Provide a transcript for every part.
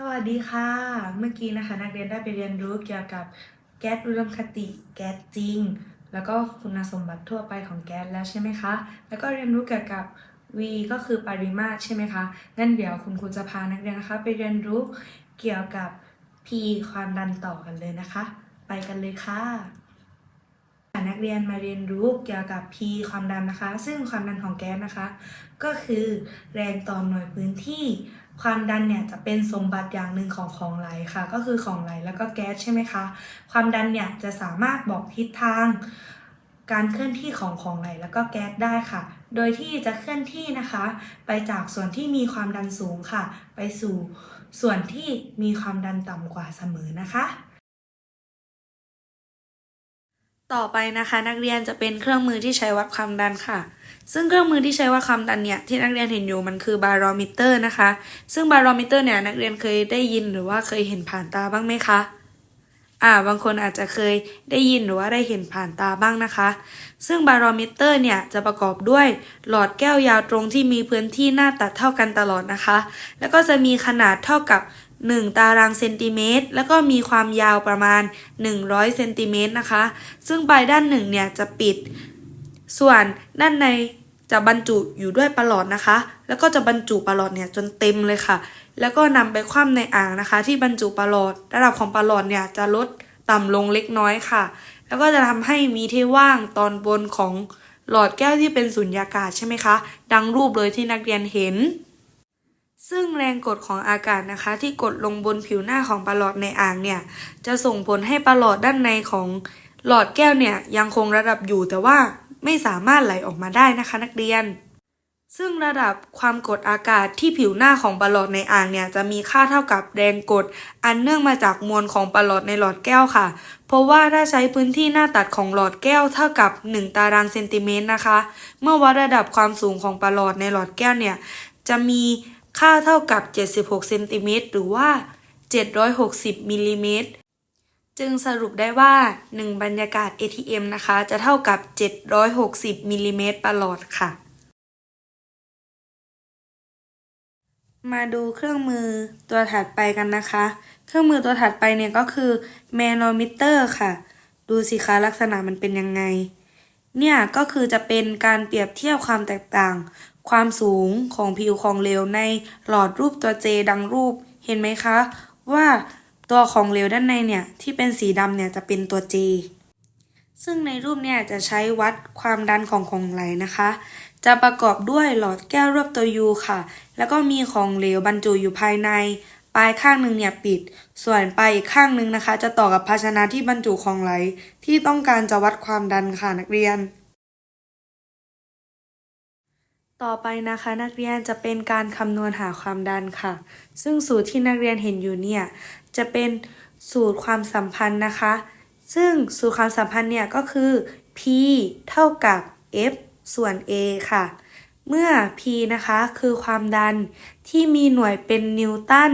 สวัสดีค่ะ เมื่อกี้นะคะ นักเรียนได้ไปเรียนรู้เกี่ยวกับแก๊สอุดมคติ แก๊สจริง แล้วก็คุณสมบัติทั่วไปของแก๊สแล้วใช่ไหมคะ แล้วก็เรียนรู้เกี่ยวกับ V ก็คือปริมาตรใช่ไหมคะ งั้นเดี๋ยวคุณครูจะพานักเรียนนะคะ ไปเรียนรู้เกี่ยวกับ P ความดันต่อกันเลยนะคะ ไปกันเลยค่ะนักเรียนมาเรียนรู้เกี่ยวกับ P ความดันนะคะ ซึ่งความดันของแก๊สนะคะ ก็คือแรงต่อหน่วยพื้นที่ ความดันเนี่ยจะเป็นสมบัติอย่างหนึ่งของของไหลค่ะ ก็คือของไหลแล้วก็แก๊สใช่ไหมคะ ความดันเนี่ยจะสามารถบอกทิศทาง การเคลื่อนที่ของของไหลแล้วก็แก๊สได้ค่ะ โดยที่จะเคลื่อนที่นะคะ ไปจากส่วนที่มีความดันสูงค่ะ ไปสู่ส่วนที่มีความดันต่ำกว่าเสมอนะคะต่อไปนะคะนักเรียนจะเป็นเครื่องมือที่ใช้วัดความดันค่ะ ซึ่งเครื่องมือที่ใช้วัดความดันเนี่ยที่นักเรียนเห็นอยู่มันคือบารอมิเตอร์นะคะ ซึ่งบารอมิเตอร์เนี่ยนักเรียนเคยได้ยินหรือว่าเคยเห็นผ่านตาบ้างไหมคะอ่าบางคนอาจจะเคยได้ยินหรือว่าได้เห็นผ่านตาบ้างนะคะ ซึ่งบารอมิเตอร์เนี่ยจะประกอบด้วยหลอดแก้วยาวตรงที่มีพื้นที่หน้าตัดเท่ากันตลอดนะคะ แล้วก็จะมีขนาดเท่ากับ 1 ตารางเซนติเมตร แล้วก็มีความยาวประมาณ 100เซนติเมตรนะคะ ซึ่งปลายด้านหนึ่งเนี่ยจะปิด ส่วนด้านใน จะบรรจุอยู่ด้วยปลอดนะคะ แล้วก็จะบรรจุปลอดเนี่ยจนเต็มเลยค่ะ แล้วก็นำไปคว่ำในอ่างนะคะ ที่บรรจุปลอด ระดับของปลอดเนี่ยจะลดต่ำลงเล็กน้อยค่ะ แล้วก็จะทำให้มีที่ว่างตอนบนของหลอดแก้วที่เป็นสุญญากาศใช่ไหมคะ ดังรูปเลยที่นักเรียนเห็น ซึ่งแรงกดของอากาศนะคะ ที่กดลงบนผิวหน้าของปลอดในอ่างเนี่ย จะส่งผลให้ปลอดด้านในของหลอดแก้วเนี่ยยังคงระดับอยู่แต่ว่า ไม่สามารถไหลออกมาได้นะคะนักเรียน ซึ่งระดับความกดอากาศที่ผิวหน้าของปลอดในอ่างเนี่ยจะมีค่าเท่ากับแรงกด อันเนื่องมาจากมวลของปลอดในหลอดแก้วค่ะ เพราะว่าถ้าใช้พื้นที่หน้าตัดของหลอดแก้วเท่ากับ 1 ตารางเซนติเมตรนะคะ เมื่อวัดระดับความสูงของปลอดในหลอดแก้วเนี่ยจะมีค่าเท่ากับ 76เซนติเมตรหรือว่า 760มิลลิเมตร จึงสรุปได้ว่า 1 บรรยากาศ ATM นะคะ จะเท่ากับ 760มิลลิเมตรประหลอดค่ะ มาดูเครื่องมือตัวถัดไปกันนะคะ เครื่องมือตัวถัดไปเนี่ยก็คือแมโนมิเตอร์ค่ะ ดูสิคะลักษณะมันเป็นยังไง เนี่ยก็คือจะเป็นการเปรียบเทียบความแตกต่าง ความสูงของผิวของเหลวในหลอดรูปตัว J ดังรูป เห็นไหมคะ ว่า ตัวของเหลวด้านในเนี่ยที่เป็นสีดำเนี่ยจะเป็นตัว J ซึ่งในรูปเนี่ยจะใช้วัดความดันของของไหลนะคะ จะประกอบด้วยหลอดแก้วรูปตัว U ค่ะ แล้วก็มีของเหลวบรรจุอยู่ภายใน ปลายข้างหนึ่งเนี่ยปิด ส่วนปลายอีกข้างหนึ่งนะคะ จะต่อกับภาชนะที่บรรจุของไหล ที่ต้องการจะวัดความดันค่ะนักเรียน ต่อไปนะคะนักเรียนจะเป็นการคำนวณหาความดันค่ะ ซึ่งสูตรที่นักเรียนเห็นอยู่เนี่ย จะเป็นสูตรความสัมพันธ์นะคะ ซึ่งสูตรความสัมพันธ์เนี่ยก็คือ P เท่ากับ F ส่วน A ค่ะ เมื่อ P นะคะคือความดันที่มีหน่วยเป็นนิวตัน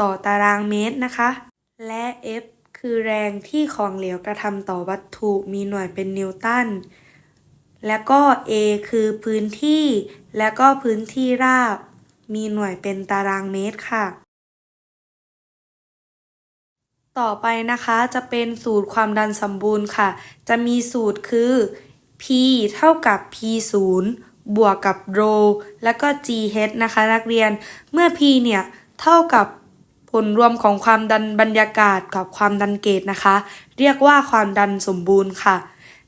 ต่อตารางเมตรนะคะ และ F คือแรงที่ของเหลวกระทำต่อวัตถุมีหน่วยเป็นนิวตัน แล้วก็ A คือพื้นที่ แล้วก็พื้นที่ราบ มีหน่วยเป็นตารางเมตรค่ะ ต่อไปนะคะจะเป็นสูตรความดันสมบูรณ์ค่ะ จะมีสูตรคือ P เท่ากับ P 0บวกกับ ρ แล้วก็ GH นะคะ นักเรียน เมื่อ P เนี่ยเท่ากับผลรวมของความดันบรรยากาศกับความดันเกจนะคะ เรียกว่าความดันสมบูรณ์ค่ะ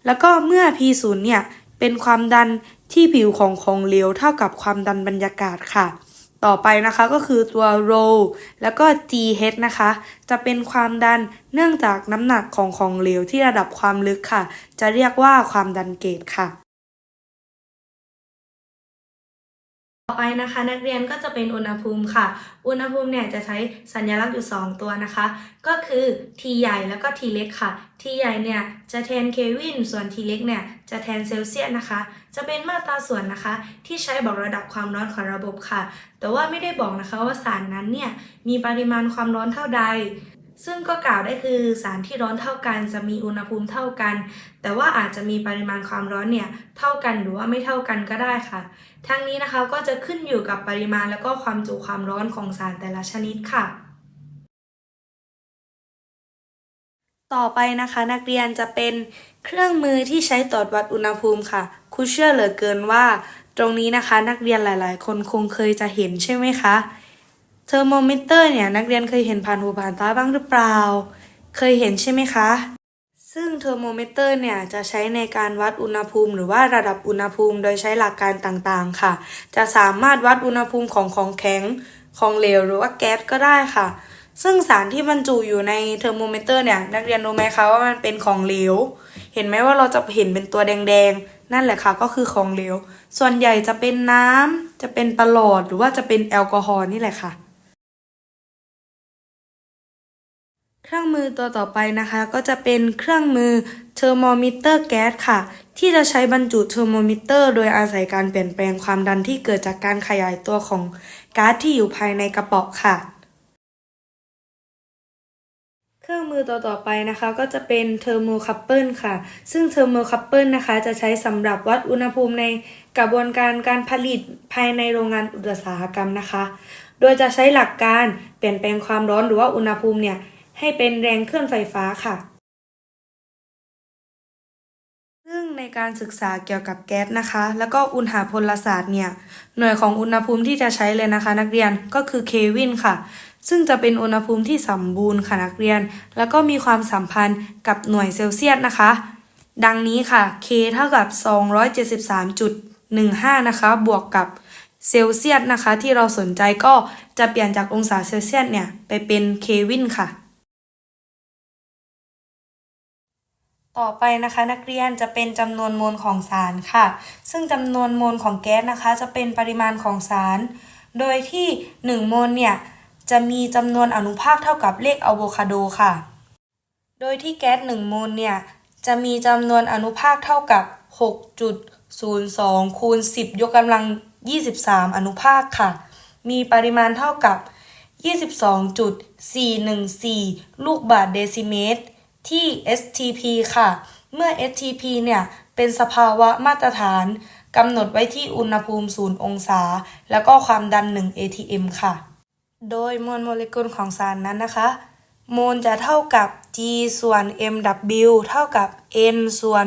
แล้วก็เมื่อ P 0เนี่ยเป็นความดันที่ผิวของของเหลวเท่ากับความดันบรรยากาศค่ะ ต่อไปนะคะก็คือตัว ρ แล้วก็ GH นะคะ จะเป็นความดันเนื่องจากน้ำหนักของของเหลวที่ระดับความลึกค่ะ จะเรียกว่าความดันเกจค่ะ ต่อไปนะคะนักเรียนก็จะเป็นอุณหภูมิค่ะ อุณหภูมิเนี่ยจะใช้สัญลักษณ์อยู่ 2 ตัวนะคะ ก็คือ T ใหญ่แล้วก็ T เล็กค่ะ T ใหญ่เนี่ยจะแทนเคลวินส่วน T เล็กเนี่ยจะแทนเซลเซียสนะคะ จะเป็นมาตราส่วนนะคะ ที่ใช้บอกระดับความร้อนของระบบค่ะ แต่ว่าไม่ได้บอกนะคะว่าสารนั้นเนี่ยมีปริมาณความร้อนเท่าใด ซึ่งก็กล่าวได้คือสารที่ร้อนเท่ากันจะมีอุณหภูมิเท่ากัน แต่ว่าอาจจะมีปริมาณความร้อนเนี่ยเท่ากันหรือว่าไม่เท่ากันก็ได้ค่ะ ทั้งนี้นะคะก็จะขึ้นอยู่กับปริมาณแล้วก็ความจุความร้อนของสารแต่ละชนิดค่ะ ต่อไปนะคะนักเรียนจะเป็นเครื่องมือที่ใช้ตรวจวัดอุณหภูมิค่ะครูเชื่อเหลือเกินว่า ตรงนี้นะคะนักเรียนหลาย ๆ คนคงเคยจะเห็นใช่ไหมคะ เทอร์โมมิเตอร์เนี่ยนักเรียนเคยเห็นผ่านหูผ่านตาบ้างหรือเปล่า เคยเห็นใช่ไหมคะ ซึ่งเทอร์โมมิเตอร์เนี่ยจะใช้ในการวัดอุณหภูมิ หรือว่าระดับอุณหภูมิโดยใช้หลักการต่างๆค่ะ จะสามารถวัดอุณหภูมิของของแข็งของเหลวหรือว่าแก๊สก็ได้ค่ะ ซึ่งสารที่บรรจุอยู่ในเทอร์โมมิเตอร์เนี่ยนักเรียนรู้ไหมคะว่ามันเป็นของเหลว เห็นไหมว่าเราจะเห็นเป็นตัวแดงๆ นั่นแหละค่ะก็คือของเหลว ส่วนใหญ่จะเป็นน้ำจะเป็นประหลอดหรือว่าจะเป็นแอลกอฮอล์นี่แหละค่ะ เครื่องมือตัวต่อไปนะคะก็จะเป็นเครื่องมือเทอร์โมมิเตอร์แก๊สค่ะ ที่จะใช้บรรจุเทอร์โมมิเตอร์ โดยอาศัยการเปลี่ยนแปลงความดันที่เกิดจากการขยายตัวของก๊าซที่อยู่ภายในกระป๋องค่ะ เครื่องมือตัวต่อไปนะคะก็จะเป็นเทอร์โมคัพเปิลค่ะ ซึ่งเทอร์โมคัพเปิลนะคะจะใช้สำหรับวัดอุณหภูมิในกระบวนการการผลิตภายในโรงงานอุตสาหกรรมนะคะ โดยจะใช้หลักการเปลี่ยนแปลงความร้อนหรือว่าอุณหภูมิเนี่ย ให้เป็นแรงเคลื่อนไฟฟ้าค่ะ ซึ่งในการศึกษาเกี่ยวกับแก๊สนะคะ แล้วก็อุณหภูมิศาสตร์เนี่ย หน่วยของอุณหภูมิที่จะใช้เลยนะคะ นักเรียนก็คือเควินค่ะ ซึ่งจะเป็นอุณหภูมิที่สมบูรณ์ค่ะนักเรียน แล้วก็มีความสัมพันธ์กับหน่วยเซลเซียสนะคะ ดังนี้ค่ะ K เท่ากับ 273.15 นะคะ บวกกับเซลเซียสนะคะที่เราสนใจก็จะเปลี่ยนจากองศาเซลเซียสเนี่ย ไปเป็นเควินค่ะ ต่อไปนะคะนักเรียนจะเป็นจำนวนโมลของสารค่ะ ซึ่งจำนวนโมลของแก๊สนะคะ จะเป็นปริมาณของสาร โดยที่1โมลเนี่ยจะมีจำนวนอนุภาคเท่ากับเลขอะโวคาโดค่ะ โดยที่แก๊ส1โมลเนี่ยจะมีจำนวนอนุภาคเท่ากับ 6.02 คูณ 10 ยกกำลัง 23 อนุภาคค่ะ มีปริมาณเท่ากับ 22.414 ลูกบาศก์เดซิเมตร ที่ STP ค่ะ เมื่อ STP เนี่ย เป็นสภาวะมาตรฐานกำหนดไว้ที่อุณหภูมิ 0 องศา แล้วก็ความดัน 1 atm ค่ะ โดยมวลโมเลกุลของสารนั้นนะคะ โมลจะเท่ากับ G ส่วน mW เท่ากับ N ส่วน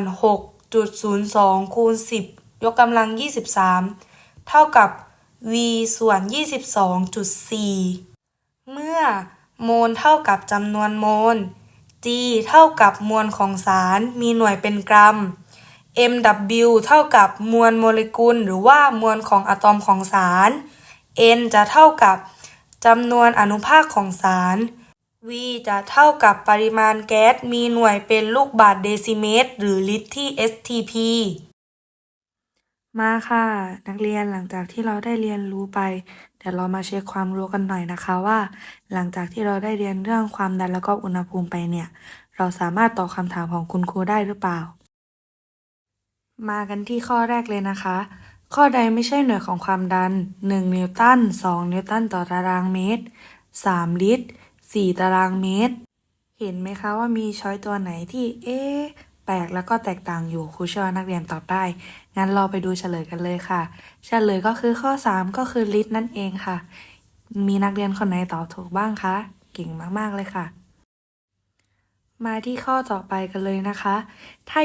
6.02 คูณ 10 ยกกำลัง 23 เท่ากับ V ส่วน 22.4 เมื่อโมลเท่ากับจำนวนโมล G เท่ากับมวลของสารมีหน่วยเป็นกรัม mW เท่ากับมวลโมเลกุล หรือว่ามวลของอะตอมของสาร N จะเท่ากับจำนวนอนุภาคของสาร V จะเท่ากับปริมาณแก๊สมีหน่วยเป็นลูกบาศก์เดซิเมตร หรือลิตรที่ STP มาค่ะ นักเรียนหลังจากที่เราได้เรียนรู้ไปเดี๋ยวเรามาเช็คความรู้กันหน่อยนะคะว่า หลังจากที่เราได้เรียนเรื่องความดันแล้วก็อุณหภูมิไปเนี่ย เราสามารถตอบคำถามของคุณครูได้หรือเปล่า มากันที่ข้อแรกเลยนะคะ ข้อใดไม่ใช่หน่วยของความดัน 1 นิวตัน 2 นิวตันต่อตารางเมตร 3 ลิตร 4 ตารางเมตร เห็นไหมคะว่ามีช้อยตัวไหนที่เอ๊ะ แปลกแล้วก็แตกต่างอยู่ครูเชื่อว่านักเรียนตอบได้ งั้นเราไปดูเฉลยกันเลยค่ะ เฉลยก็คือข้อ 3 ก็คือลิตรนั่นเองค่ะ มีนักเรียนคนไหนตอบถูกบ้างคะ เก่งมากๆเลยค่ะ มาที่ข้อต่อไปกันเลยนะคะ ถ้า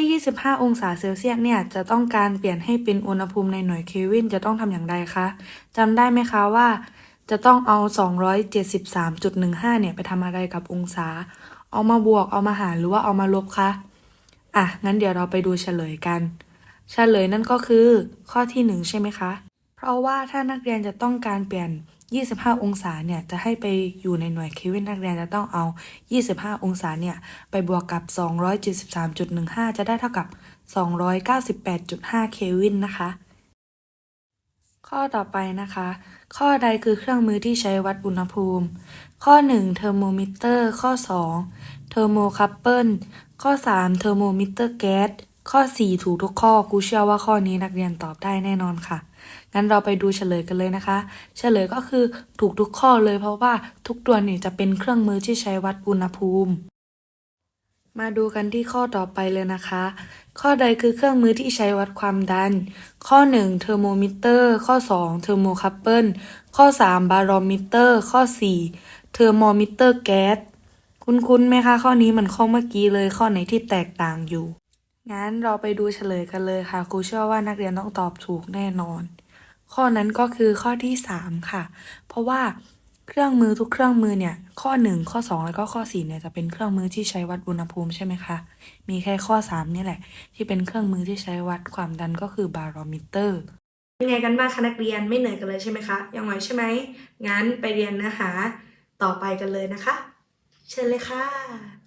25 องศาเซลเซียสเนี่ยจะต้องการเปลี่ยนให้เป็นอุณหภูมิในหน่วยเคลวินจะต้องทำอย่างไรคะจำได้ไหมคะว่าจะต้องเอา 273.15 เนี่ย ไปทำอะไรกับองศา เอามาบวก เอามาหาร หรือว่าเอามาลบคะ อะ งั้นเดี๋ยวเราไปดูเฉลยกัน เฉลยนั่นก็คือข้อที่ 1 ใช่ไหมคะ เพราะว่าถ้านักเรียนจะต้องการเปลี่ยน 25 องศาเนี่ย จะให้ไปอยู่ในหน่วยเคลวินนักเรียนจะต้องเอา 25 องศาเนี่ย ไปบวกกับ 273.15 จะได้เท่ากับ 298.5 เคลวินนะคะ ข้อต่อไปนะคะ ข้อใดคือเครื่องมือที่ใช้วัดอุณหภูมิ ข้อ 1 เทอร์โมมิเตอร์ ข้อ 2 เทอร์โมคัพเปิลข้อ 3 เทอร์โมมิเตอร์แก๊ส ข้อ 4 ถูกทุกข้อ กูเชื่อว่าข้อนี้นักเรียนตอบได้แน่นอนค่ะ งั้นเราไปดูเฉลยกันเลยนะคะ เฉลยก็คือถูกทุกข้อเลยเพราะว่าทุกตัวเนี่ยจะเป็นเครื่องมือที่ใช้วัดอุณหภูมิ มาดูกันที่ข้อต่อไปเลยนะคะ ข้อใดคือเครื่องมือที่ใช้วัดความดัน ข้อ 1 เทอร์โมมิเตอร์ ข้อ 2 เทอร์โมคัพเปิล ข้อ 3 บารอมิเตอร์ ข้อ 4 เทอร์โมมิเตอร์แก๊ส คุ้นๆไหมคะข้อนี้เหมือนข้อเมื่อกี้เลยข้อไหนที่แตกต่างอยู่ งั้นเราไปดูเฉลยกันเลยค่ะ ครูเชื่อว่านักเรียนต้องตอบถูกแน่นอน ข้อนั้นก็คือข้อที่สามค่ะ เพราะว่าเครื่องมือทุกเครื่องมือเนี่ย ข้อหนึ่งข้อสองแล้วก็ข้อสี่เนี่ยจะเป็นเครื่องมือที่ใช้วัดอุณหภูมิใช่ไหมคะ มีแค่ข้อสามนี่แหละ ที่เป็นเครื่องมือที่ใช้วัดความดันก็คือบารอมิเตอร์เป็นไงกันบ้างคะนักเรียนไม่เหนื่อยกันเลยใช่ไหมคะยังไหวใช่ไหมงั้นไปเรียนเนื้อหาต่อไปกันเลยนะคะ เชิญเลยค่ะ